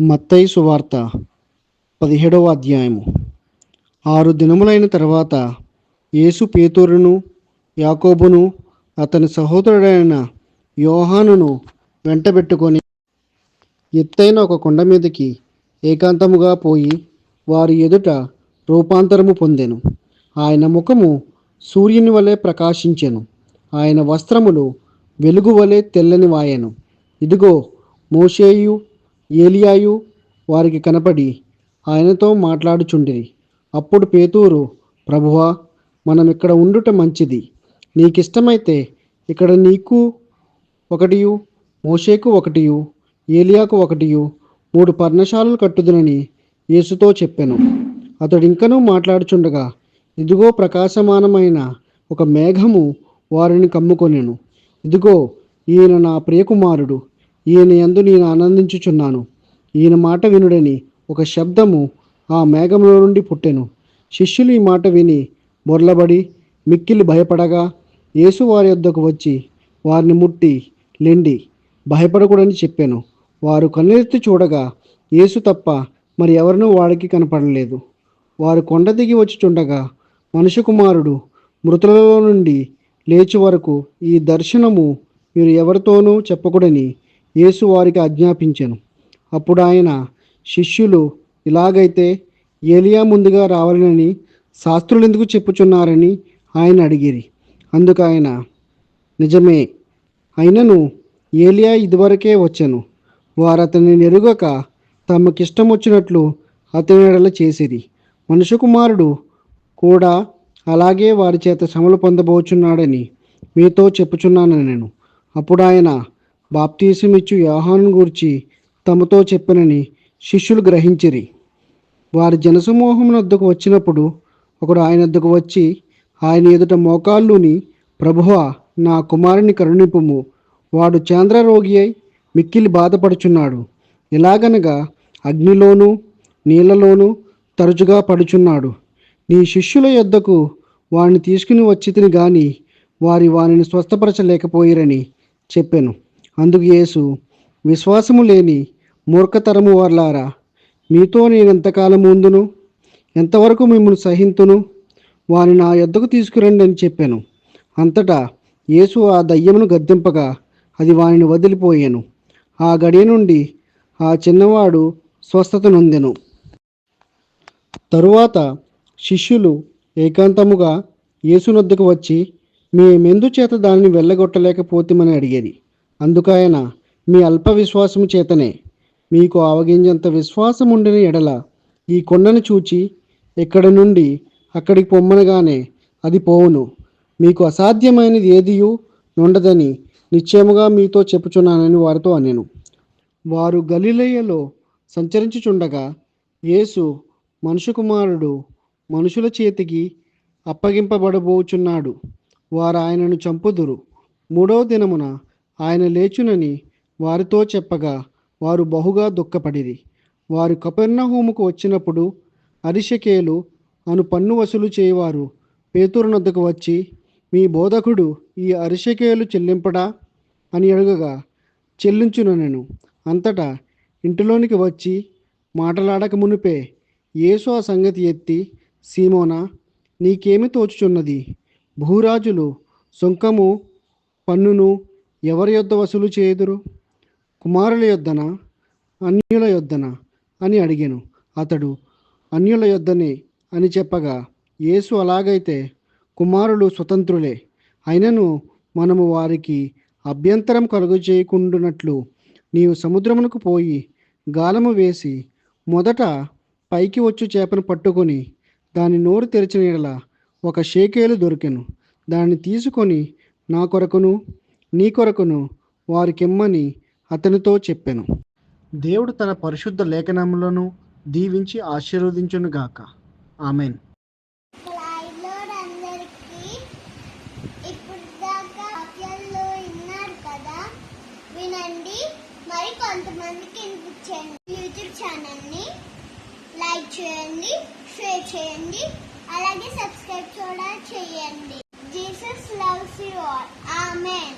మత్తయి సువార్త పదిహేడవ అధ్యాయము. ఆరు దినములైన తర్వాత యేసు పేతురును యాకోబును అతని సహోదరుడైన యోహానును వెంటబెట్టుకొని ఎత్తైన ఒక కొండ మీదకి ఏకాంతముగా పోయి వారి ఎదుట రూపాంతరము పొందెను. ఆయన ముఖము సూర్యుని వలె ప్రకాశించెను. ఆయన వస్త్రములు వెలుగు వలె తెల్లని వాయెను ఇదిగో మోషేయు ఏలియాయు వారికి కనపడి ఆయనతో మాట్లాడుచుండిరి. అప్పుడు పేతూరు ప్రభువా మనం ఇక్కడ ఉండుట మంచిది. నీకిష్టమైతే ఇక్కడ నీకు ఒకటియు మోషేకు ఒకటియు ఏలియాకు ఒకటియు మూడు పర్ణశాలలు కట్టుదునని యేసుతో చెప్పాను. అతడు ఇంకనూ మాట్లాడుచుండగా ఇదిగో ప్రకాశమానమైన ఒక మేఘము వారిని కమ్ముకొనెను. ఇదిగో ఈయన నా ప్రియకుమారుడు. ఈయన ఎందు నేను ఆనందించుచున్నాను. ఈయన మాట వినుడని ఒక శబ్దము ఆ మేఘంలో నుండి పుట్టెను. శిష్యులు ఈ మాట విని బొర్లబడి మిక్కిలి భయపడగా యేసు వారి యొద్దకు వచ్చి వారిని ముట్టి లెండి భయపడకూడని చెప్పాను. వారు కన్నెత్తి చూడగా యేసు తప్ప మరి ఎవరినూ వాడికి కనపడలేదు. వారు కొండ దిగి వచ్చుచుండగా మనుషు కుమారుడు మృతులలో నుండి లేచి వరకు ఈ దర్శనము మీరు ఎవరితోనూ చెప్పకూడని యేసు వారికి ఆజ్ఞాపించాను. అప్పుడు ఆయన శిష్యులు ఇలాగైతే ఏలియా ముందుగా రావాలని శాస్త్రులు ఎందుకు చెప్పుచున్నారని ఆయన అడిగిరి. అందుకు ఆయన నిజమే అయినను ఏలియా ఇదివరకే వచ్చాను. వారు అతన్ని నెరుగక తమకిష్టం వచ్చినట్లు అతనిడల చేసిరి. మనుషు కుమారుడు కూడా అలాగే వారి చేత శ్రమలు పొందబోచున్నాడని మీతో చెప్పుచున్నాను నేను అప్పుడు ఆయన బాప్తీసమిచ్చు యోహాను గూర్చి తమతో చెప్పినని శిష్యులు గ్రహించిరి. వారి జనసమూహం వద్దకు వచ్చినప్పుడు ఒకడు ఆయన వద్దకు వచ్చి ఆయన ఎదుట మోకాళ్ళుని ప్రభువ నా కుమారుని కరుణింపుము. వాడు చంద్రరోగి అయి మిక్కిలి బాధపడుచున్నాడు. ఇలాగనగా అగ్నిలోనూ నీళ్ళలోనూ తరచుగా పడుచున్నాడు. నీ శిష్యుల యొద్దకు వాణ్ణి తీసుకుని వచ్చి తిని గాని వారి వానిని స్వస్థపరచలేకపోయిరని చెప్పాను. అందుకు యేసు విశ్వాసము లేని మూర్ఖతరము వర్లారా మీతో నేను ఎంతకాలం ఉందును? ఎంతవరకు మిమ్మల్ని సహింతును? వారిని నా యొద్దకు తీసుకురండి అని చెప్పాను. అంతటా యేసు ఆ దయ్యమును గద్దింపగా అది వానిని వదిలిపోయాను. ఆ గడియ నుండి ఆ చిన్నవాడు స్వస్థత నొందెను. తరువాత శిష్యులు ఏకాంతముగా యేసునొద్దకు వచ్చి మేమెందుచేత దానిని వెళ్ళగొట్టలేకపోతేమని అడిగేది. అందుకాయన మీ అల్ప విశ్వాసము చేతనే మీకు ఆవగింజంత విశ్వాసం ఉండిన ఎడల ఈ కొండను చూచి ఇక్కడ నుండి అక్కడికి పొమ్మనగానే అది పోవును. మీకు అసాధ్యమైనది ఏదియూ ఉండదని నిశ్చయముగా మీతో చెప్పుచున్నానని వారితో అనెను. వారు గలిలయ్యలో సంచరించుచుండగా యేసు మనుషు కుమారుడు మనుషుల చేతికి అప్పగింపబడబోచున్నాడు. వారు ఆయనను చంపుదురు. మూడవ దినమున ఆయన లేచునని వారితో చెప్పగా వారు బహుగా దుఃఖపడిరి. వారు కపెర్నహూముకు వచ్చినప్పుడు అరిషకేలు అను పన్ను వసూలు చేయవారు. పేతురునద్దకు వచ్చి మీ బోధకుడు ఈ అరిషకేలు చెల్లింపడా? అని అడుగగా చెల్లించుననెను. అంతటా ఇంటిలోనికి వచ్చి మాటలాడక మునిపే యేసు ఆ సంగతి ఎత్తి సీమోనా నీకేమి తోచుచున్నది? భూరాజులు సొంకము పన్నును ఎవరి యొద్ద వసూలు చేయుదురు? కుమారుల యొద్దన? అన్యుల యొద్దన? అని అడిగాను. అతడు అన్యుల యొద్దనే అని చెప్పగా యేసు అలాగైతే కుమారులు స్వతంత్రులే. అయినను మనము వారికి అభ్యంతరం కలుగు చేయకుండునట్లు నీవు సముద్రమునకు పోయి గాలము వేసి మొదట పైకి వచ్చు చేపను పట్టుకొని దాని నోరు తెరిచిన ఎడల ఒక షేకేలు దొరికెను. దాన్ని తీసుకొని నా కొరకును నీ కొరకును వారికిమ్మని అతనితో చెప్పాను. దేవుడు తన పరిశుద్ధ లేఖనములను దీవించి ఆశీర్వదించునుగాక ఆమెన్. వినండి. మరి కొంతమందికి వినిపించండి. యూట్యూబ్ ఛానల్ని లైక్ చేయండి షేర్ చేయండి అలాగే సబ్స్క్రైబ్ కూడా చేయండి. Jesus loves you all. Amen.